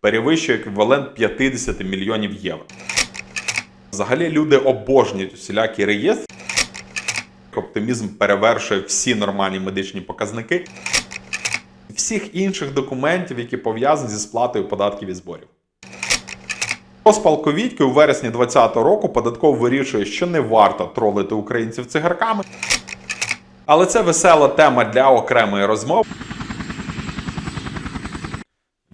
перевищує еквівалент 50 мільйонів євро. Взагалі люди обожнюють усілякі реєстри. Оптимізм перевершує всі нормальні медичні показники всіх інших документів, які пов'язані зі сплатою податків і зборів. По спалковідьки у вересні 2020 року податково вирішує, що не варто тролити українців цигарками. Але це весела тема для окремої розмови.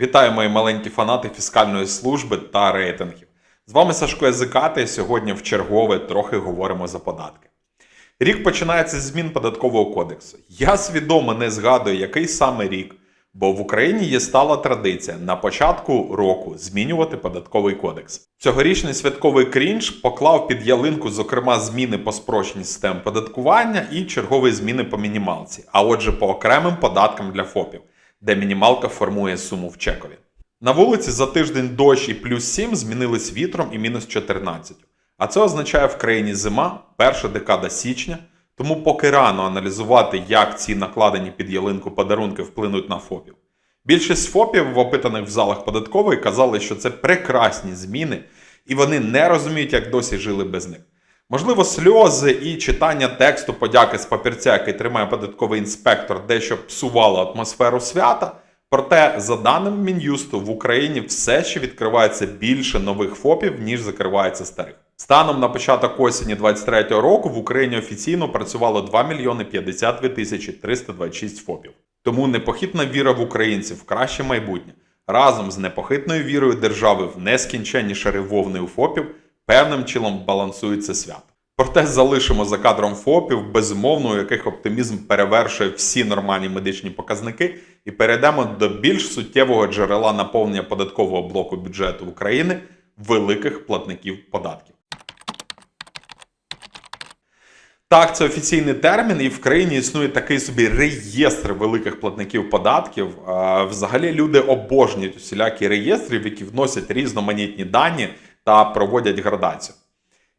Вітаю мої маленькі фанати фіскальної служби та рейтингів. З вами Сашко Язиката, і сьогодні в чергове трохи говоримо за податки. Рік починається з змін податкового кодексу. Я свідомо не згадую, який саме рік, бо в Україні є стала традиція на початку року змінювати податковий кодекс. Цьогорічний святковий крінж поклав під ялинку, зокрема, зміни по спрощеній системі податкування і чергові зміни по мінімалці, а отже, по окремим податкам для ФОПів, де мінімалка формує суму в чекові. На вулиці за тиждень дощ і плюс 7 змінились вітром і мінус 14. А це означає в країні зима, перша декада січня, тому поки рано аналізувати, як ці накладені під ялинку подарунки вплинуть на ФОПів. Більшість ФОПів, в опитаних в залах податкової, казали, що це прекрасні зміни, і вони не розуміють, як досі жили без них. Можливо, сльози і читання тексту подяки з папірця, який тримає податковий інспектор, дещо псувало атмосферу свята. Проте, за даними Мін'юсту, в Україні все ще відкривається більше нових ФОПів, ніж закривається старих. Станом на початок осені 2023 року в Україні офіційно працювало 2 мільйони 52 тисячі 326 ФОПів. Тому непохитна віра в українців в краще майбутнє разом з непохитною вірою держави в нескінченні шари вовни у ФОПів певним чином балансується свято. Проте залишимо за кадром ФОПів, безумовно, у яких оптимізм перевершує всі нормальні медичні показники, і перейдемо до більш суттєвого джерела наповнення податкового блоку бюджету України великих платників податків. Так, це офіційний термін, і в країні існує такий собі реєстр великих платників податків. Взагалі люди обожнюють усілякі реєстри, в які вносять різноманітні дані та проводять градацію.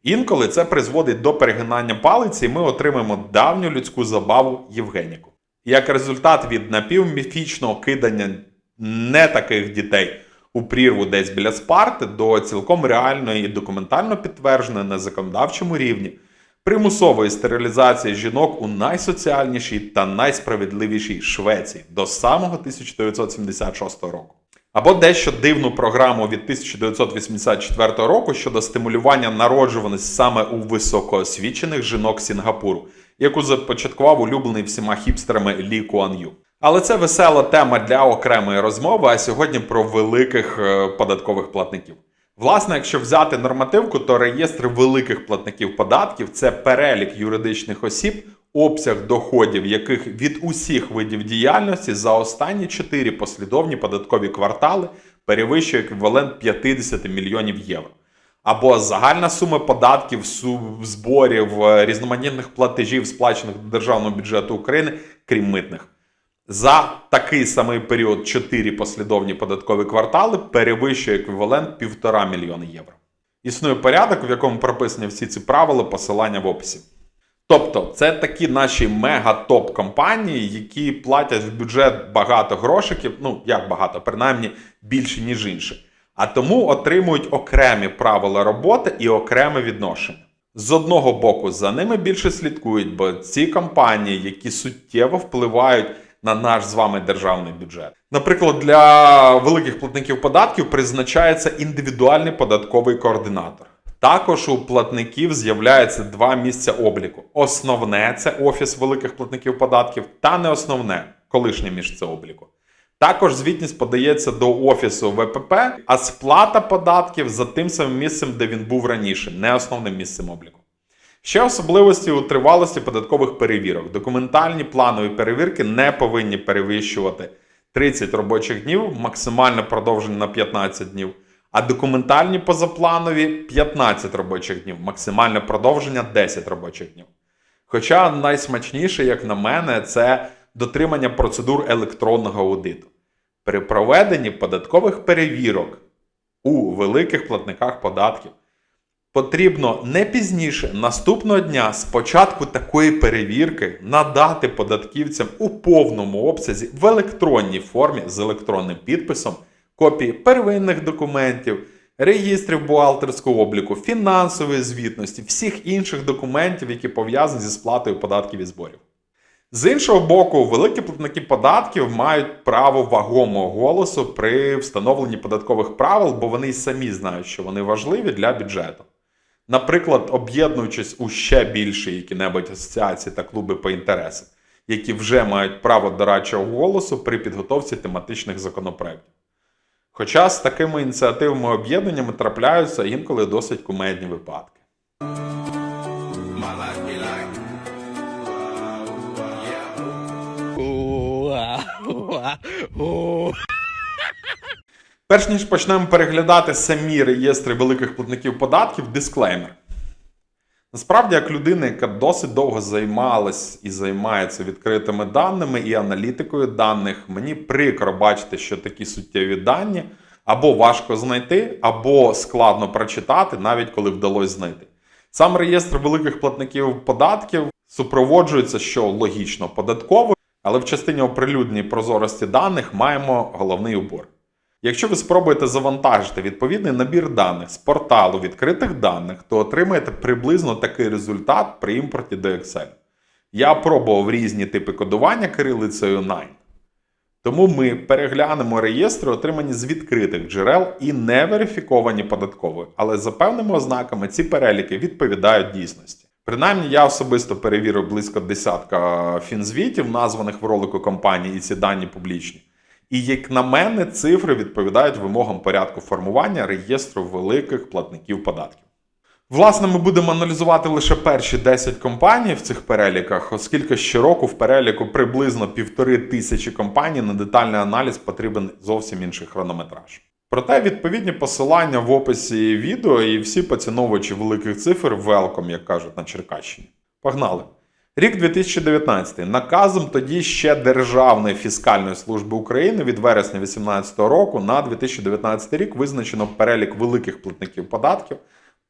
Інколи це призводить до перегинання палиці, і ми отримаємо давню людську забаву Євгеніку. Як результат від напівміфічного кидання не таких дітей у прірву десь біля Спарти до цілком реальної і документально підтвердженої на законодавчому рівні примусової стерилізації жінок у найсоціальнішій та найсправедливішій Швеції до самого 1976 року. Або дещо дивну програму від 1984 року щодо стимулювання народжуваності саме у високоосвічених жінок Сінгапуру, яку започаткував улюблений всіма хіпстерами Лі Куан Ю. Але це весела тема для окремої розмови, а сьогодні про великих е, податкових платників. Власне, якщо взяти нормативку, то реєстр великих платників податків це перелік юридичних осіб, обсяг доходів яких від усіх видів діяльності за останні 4 послідовні податкові квартали перевищує еквівалент 50 мільйонів євро. Або загальна сума податків, зборів, е, різноманітних платежів, сплачених до державного бюджету України, крім митних. За такий самий період 4 послідовні податкові квартали перевищує еквівалент 1,5 мільйона євро. Існує порядок, в якому прописані всі ці правила, посилання в описі. Тобто, це такі наші мега-топ компанії, які платять в бюджет багато грошиків, ну як багато, принаймні більше, ніж інші. А тому отримують окремі правила роботи і окреме відношення. З одного боку, за ними більше слідкують, бо ці компанії, які суттєво впливають на наш з вами державний бюджет. Наприклад, для великих платників податків призначається індивідуальний податковий координатор. Також у платників з'являється два місця обліку: основне це офіс великих платників податків, та не основне колишнє місце обліку. Також звітність подається до офісу ВПП, а сплата податків за тим самим місцем, де він був раніше, не основним місцем обліку. Ще особливості у тривалості податкових перевірок. Документальні планові перевірки не повинні перевищувати 30 робочих днів, максимальне продовження на 15 днів, а документальні позапланові 15 робочих днів, максимальне продовження 10 робочих днів. Хоча найсмачніше, як на мене, це дотримання процедур електронного аудиту. При проведенні податкових перевірок у великих платниках податків потрібно не пізніше наступного дня з початку такої перевірки надати податківцям у повному обсязі в електронній формі з електронним підписом копії первинних документів, реєстрів бухгалтерського обліку, фінансової звітності, всіх інших документів, які пов'язані зі сплатою податків і зборів. З іншого боку, великі платники податків мають право вагомого голосу при встановленні податкових правил, бо вони й самі знають, що вони важливі для бюджету. Наприклад, об'єднуючись у ще більші які-небудь асоціації та клуби по інтересах, які вже мають право дорадчого голосу при підготовці тематичних законопроєктів. Хоча з такими ініціативами об'єднаннями трапляються інколи досить кумедні випадки. Перш ніж почнемо переглядати самі реєстри великих платників податків, дисклеймер. Насправді, як людина, яка досить довго займалась і займається відкритими даними і аналітикою даних, мені прикро бачити, що такі суттєві дані або важко знайти, або складно прочитати, навіть коли вдалося знайти. Сам реєстр великих платників податків супроводжується, що логічно податково, але в частині оприлюднення прозорості даних маємо головний убор. Якщо ви спробуєте завантажити відповідний набір даних з порталу відкритих даних, то отримаєте приблизно такий результат при імпорті до Excel. Я пробував різні типи кодування кирилицею 9. Тому ми переглянемо реєстри, отримані з відкритих джерел і не верифіковані податковою, але за певними ознаками ці переліки відповідають дійсності. Принаймні, я особисто перевірив близько десятка фінзвітів, названих в ролику компанії, і ці дані публічні. І, як на мене, цифри відповідають вимогам порядку формування реєстру великих платників податків. Власне, ми будемо аналізувати лише перші 10 компаній в цих переліках, оскільки щороку в переліку приблизно півтори тисячі компаній на детальний аналіз потрібен зовсім інший хронометраж. Проте відповідні посилання в описі відео і всі поціновувачі великих цифр welcome, як кажуть на Черкащині. Погнали! Рік 2019 наказом тоді ще Державної фіскальної служби України від вересня 2018 року на 2019 рік визначено перелік великих платників податків,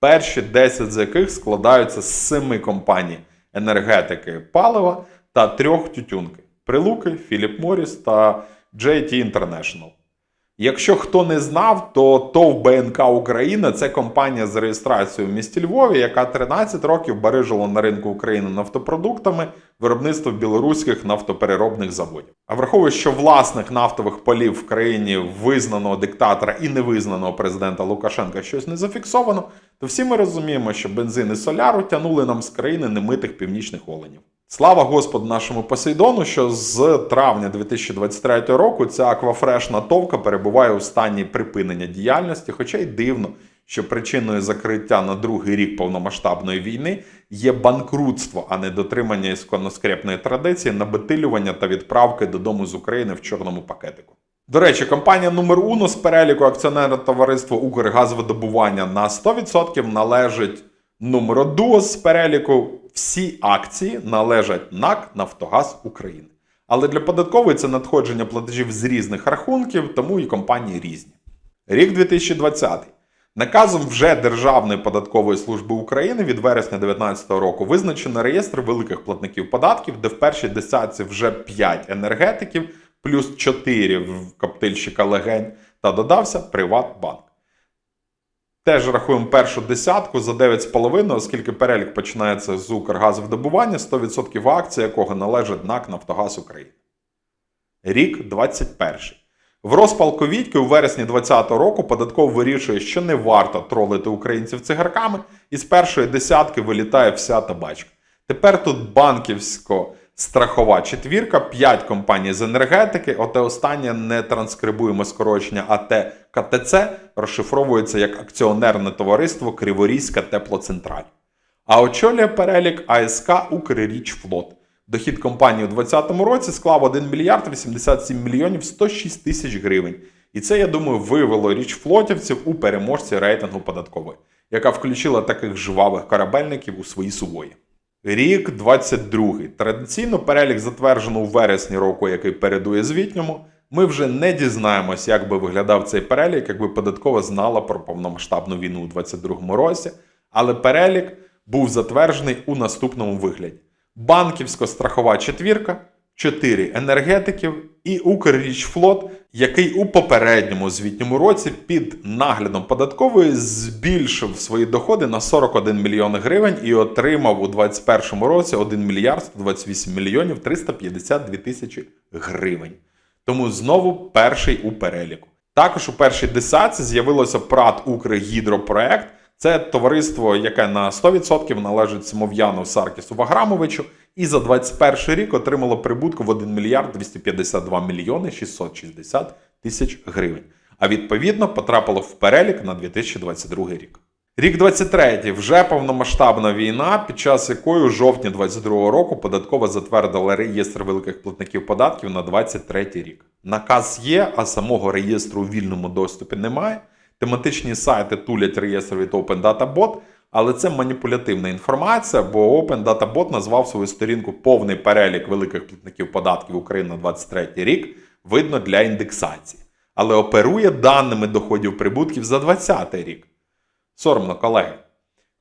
перші 10 з яких складаються з 7 компаній енергетики палива та трьох тютюнки Прилуки, Philip Morris та JT International. Якщо хто не знав, то ТОВ БНК Україна це компанія з реєстрацією в місті Львові, яка 13 років барижила на ринку України нафтопродуктами виробництво білоруських нафтопереробних заводів. А враховуючи, що власних нафтових полів в країні визнаного диктатора і невизнаного президента Лукашенка щось не зафіксовано, то всі ми розуміємо, що бензин і соляру тянули нам з країни немитих північних оленів. Слава Господу нашому Посейдону, що з травня 2023 року ця аквафрешна товка перебуває у стані припинення діяльності, хоча й дивно, що причиною закриття на другий рік повномасштабної війни є банкрутство, а не дотримання ісконноскрепної традиції набетилювання та відправки додому з України в чорному пакетику. До речі, компанія номер Уно з переліку акціонерного товариства Укргазвидобування на 100% належить номеру Дуо з переліку всі акції належать НАК Нафтогаз України. Але для податкової це надходження платежів з різних рахунків, тому і компанії різні. Рік 2020. Наказом вже Державної податкової служби України від вересня 2019 року визначено реєстр великих платників податків, де в першій десятці вже 5 енергетиків, плюс 4 в коптильщика легень, та додався Приватбанк. Теж рахуємо першу десятку за 9,5, оскільки перелік починається з Укргазвидобування, 100% акцій якого належить НАК Нафтогаз України. Рік 21. В розпал ковідки у вересні 2020 року податково вирішує, що не варто тролити українців цигарками, і з першої десятки вилітає вся табачка. Тепер тут банківсько страхова четвірка, 5 компаній з енергетики, оте останнє не транскрибуємо скорочення АТ КТЦ, розшифровується як акціонерне товариство Криворізька теплоцентраль. А очолює перелік АСК Укррічфлот. Дохід компанії у 2020 році склав 1 мільярд 87 мільйонів 106 тисяч гривень. І це, я думаю, вивело річ флотівців у переможці рейтингу податкової, яка включила таких жвавих корабельників у свої сувої. Рік 22. Традиційно перелік затверджено у вересні року, який передує звітньому. Ми вже не дізнаємось, як би виглядав цей перелік, якби податкова знала про повномасштабну війну у 22 році, але перелік був затверджений у наступному вигляді: банківсько-страхова четвірка, 4 енергетиків і Укррічфлот, який у попередньому звітньому році під наглядом податкової збільшив свої доходи на 41 мільйон гривень і отримав у 2021 році 1 мільярд 128 мільйонів 352 тисячі гривень. Тому знову перший у переліку. Також у першій десятці з'явилося ПРАТ Укргідропроект. Це товариство, яке на 100% належить Симов'яну Саркісу Ваграмовичу, і за 21 рік отримало прибутку в 1 мільярд 252 мільйони 660 тисяч гривень. А відповідно потрапило в перелік на 2022 рік. Рік 23 вже повномасштабна війна, під час якої у жовтні 22 року податкова затвердила реєстр великих платників податків на 23 рік. Наказ є, а самого реєстру у вільному доступі немає. Тематичні сайти тулять реєстр від Open Data Bot, але це маніпулятивна інформація, бо Open Data Bot назвав свою сторінку повний перелік великих платників податків України на 23 рік, видно для індексації, але оперує даними доходів прибутків за 20 рік. Соромно, колеги.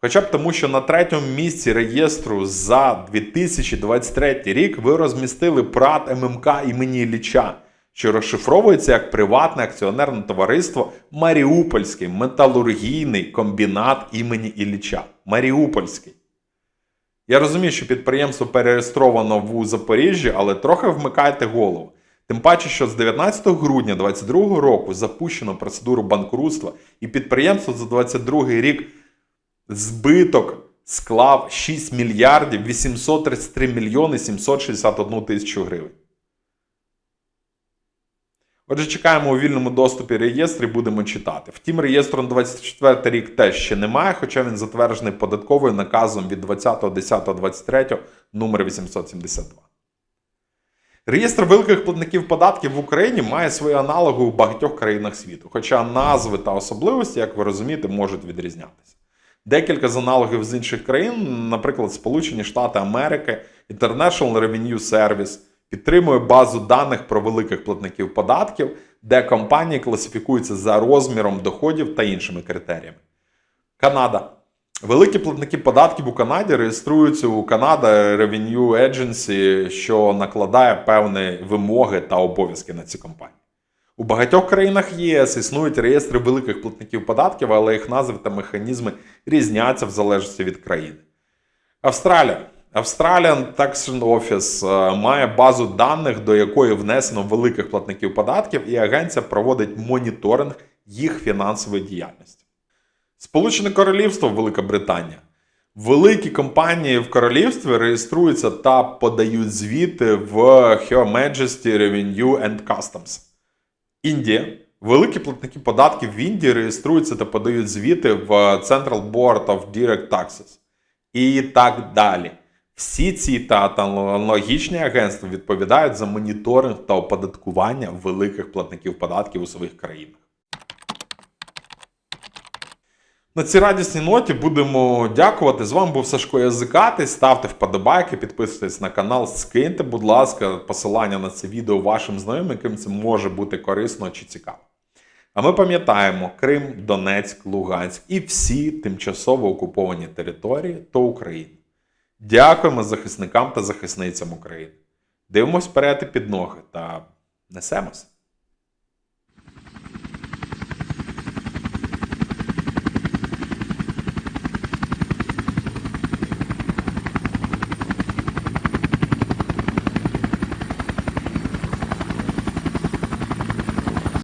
Хоча б тому, що на третьому місці реєстру за 2023 рік ви розмістили ПРАТ ММК імені Ілліча, що розшифровується як приватне акціонерне товариство Маріупольський металургійний комбінат імені Ілліча. Маріупольський. Я розумію, що підприємство перереєстровано в Запоріжжі, але трохи вмикайте голову. Тим паче, що з 19 грудня 2022 року запущено процедуру банкрутства, і підприємство за 2022 рік збиток склав 6 мільярдів 833 мільйони 761 тисячу гривень. Отже, чекаємо у вільному доступі реєстрі, будемо читати. Втім, реєстру на 24 рік теж ще немає, хоча він затверджений податковою наказом від 20.10.23 номер 872. Реєстр великих платників податків в Україні має свої аналоги у багатьох країнах світу, хоча назви та особливості, як ви розумієте, можуть відрізнятися. Декілька з аналогів з інших країн, наприклад, Сполучені Штати Америки, International Revenue Service, підтримує базу даних про великих платників податків, де компанії класифікуються за розміром доходів та іншими критеріями. Канада. Великі платники податків у Канаді реєструються у Canada Revenue Agency, що накладає певні вимоги та обов'язки на ці компанії. У багатьох країнах єС існують реєстри великих платників податків, але їх назви та механізми різняться в залежності від країни. Австралія. Australian Taxation Office е, має базу даних, до якої внесено великих платників податків, і агенція проводить моніторинг їх фінансової діяльності. Сполучене Королівство Велика Британія. Великі компанії в королівстві реєструються та подають звіти в Her Majesty Revenue and Customs. Індія. Великі платники податків в Індії реєструються та подають звіти в Central Board of Direct Taxes. І так далі. Всі ці та аналогічні агентства відповідають за моніторинг та оподаткування великих платників податків у своїх країнах. На цій радісній ноті будемо дякувати. З вами був Сашко Язикатий. Ставте вподобайки, підписуйтесь на канал, скиньте, будь ласка, посилання на це відео вашим знайомим, яким це може бути корисно чи цікаво. А ми пам'ятаємо Крим, Донецьк, Луганськ і всі тимчасово окуповані території то України. Дякуємо захисникам та захисницям України. Дивимось вперед і під ноги та несемось.